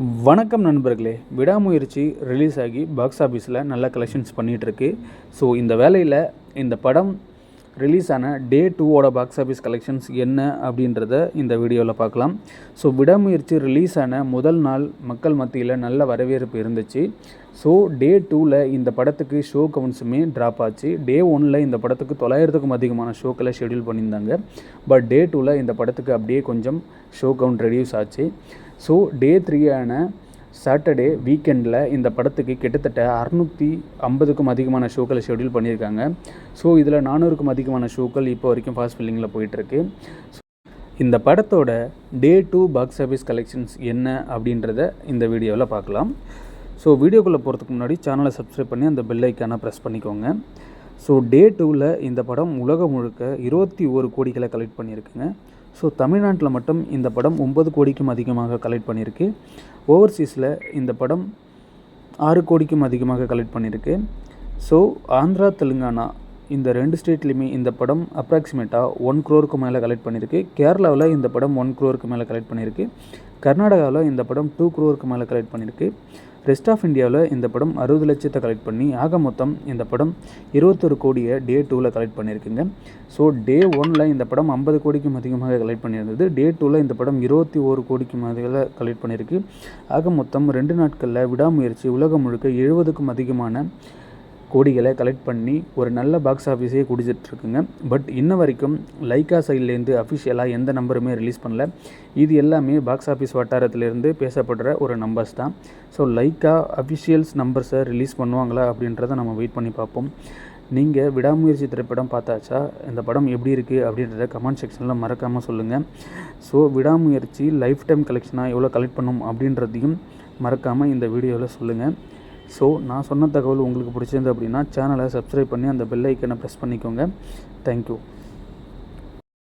வணக்கம் நண்பர்களே. விடாமுயற்சி ரிலீஸ் ஆகி பாக்ஸ் ஆஃபீஸில் நல்ல கலெக்ஷன்ஸ் பண்ணிகிட்ருக்கு ஸோ இந்த வேலையில் இந்த படம் ரிலீஸ் ஆன டே டூவோட பாக்ஸ் ஆஃபீஸ் கலெக்ஷன்ஸ் என்ன அப்படின்றத இந்த வீடியோவில் பார்க்கலாம். ஸோ விடாமுயற்சி ரிலீஸ் ஆன முதல் நாள் மக்கள் மத்தியில் நல்ல வரவேற்பு இருந்துச்சு. ஸோ டே டூவில் இந்த படத்துக்கு ஷோ கவுண்ட்ஸுமே ட்ராப் ஆச்சு. டே ஒனில் இந்த படத்துக்கு தொள்ளாயிரத்துக்கும் அதிகமான ஷோக்களை ஷெடியூல் பண்ணியிருந்தாங்க. பட் டே டூவில் இந்த படத்துக்கு அப்படியே கொஞ்சம் ஷோ கவுண்ட் ரெடியூஸ் ஆச்சு. ஸோ டே த்ரீயான சாட்டர்டே வீக்கெண்டில் இந்த படத்துக்கு கிட்டத்தட்ட அறநூற்றி ஐம்பதுக்கும் அதிகமான ஷோக்களை ஷெடியூல் பண்ணியிருக்காங்க. ஸோ இதில் நானூறுக்கும் அதிகமான ஷோக்கள் இப்போ வரைக்கும் ஃபாஸ்ட் ஃபில்லிங்கில் போயிட்டுருக்கு. இந்த படத்தோட day two box office collections என்ன அப்படின்றத இந்த வீடியோவில் பார்க்கலாம். ஸோ வீடியோக்குள்ளே போகிறதுக்கு முன்னாடி சேனலை சப்ஸ்கிரைப் பண்ணி அந்த பெல் ஐக்கானை ப்ரெஸ் பண்ணிக்கோங்க. ஸோ டே டூவில் இந்த படம் உலகம் முழுக்க இருபத்தி ஒரு கோடிகளை கலெக்ட் பண்ணியிருக்குங்க. ஸோ தமிழ்நாட்டில் மட்டும் இந்த படம் ஒம்பது கோடிக்கும் அதிகமாக கலெக்ட் பண்ணியிருக்கு. ஓவர்சீஸில் இந்த படம் ஆறு கோடிக்கும் அதிகமாக கலெக்ட் பண்ணியிருக்கு. ஸோ ஆந்திரா தெலுங்கானா இந்த ரெண்டு ஸ்டேட்லேயுமே இந்த படம் அப்ராக்சிமேட்டாக ஒன் க்ரோருக்கு மேலே கலெக்ட் பண்ணியிருக்கு. கேரளாவில் இந்த படம் ஒன் க்ரோருக்கு மேலே கலெக்ட் பண்ணியிருக்கு. கர்நாடகாவில் இந்த படம் டூ குரோருக்கு மேலே கலெக்ட் பண்ணியிருக்கு. ரெஸ்ட் ஆஃப் இந்தியாவில் இந்த படம் அறுபது லட்சத்தை கலெக்ட் பண்ணி ஆக மொத்தம் இந்த படம் இருபத்தொரு கோடியை டே டூவில் கலெக்ட் பண்ணியிருக்குங்க. ஸோ டே ஒனில் இந்த படம் ஐம்பது கோடிக்கும் அதிகமாக கலெக்ட் பண்ணியிருந்தது. டே டூவில் இந்த படம் இருபத்தி ஓரு கோடிக்கும் அதிகமாக கலெக்ட் பண்ணியிருக்கு. ஆக மொத்தம் ரெண்டு நாட்களில் விடாமுயற்சி உலகம் முழுக்க எழுபதுக்கும் அதிகமான கோடிகளை கலெக்ட் பண்ணி ஒரு நல்ல பாக்ஸ் ஆஃபீஸே குடிச்சிட்ருக்குங்க பட் இன்ன வரைக்கும் லைக்கா சைட்லேருந்து அஃபிஷியலாக எந்த நம்பருமே ரிலீஸ் பண்ணல. இது எல்லாமே பாக்ஸ் ஆஃபீஸ் வட்டாரத்திலேருந்து பேசப்படுற ஒரு நம்பர்ஸ் தான். ஸோ லைக்கா அஃபிஷியல்ஸ் நம்பர்ஸை ரிலீஸ் பண்ணுவாங்களா அப்படின்றத நம்ம வெயிட் பண்ணி பார்ப்போம். நீங்கள் விடாமுயற்சி திரைப்படம் பார்த்தாச்சா? இந்த படம் எப்படி இருக்குது அப்படின்றத கமெண்ட் செக்ஷனில் மறக்காமல் சொல்லுங்கள் ஸோ விடாமுயற்சி லைஃப் டைம் கலெக்ஷனாக எவ்வளோ கலெக்ட் பண்ணும் அப்படின்றதையும் மறக்காமல் இந்த வீடியோவில் சொல்லுங்கள் ஸோ நான் சொன்ன தகவல் உங்களுக்கு பிடிச்சிருந்து அப்படின்னா சேனலை சப்ஸ்கிரைப் பண்ணி அந்த பெல் ஐக்கனை ப்ரெஸ் பண்ணிக்கோங்க. தேங்க்யூ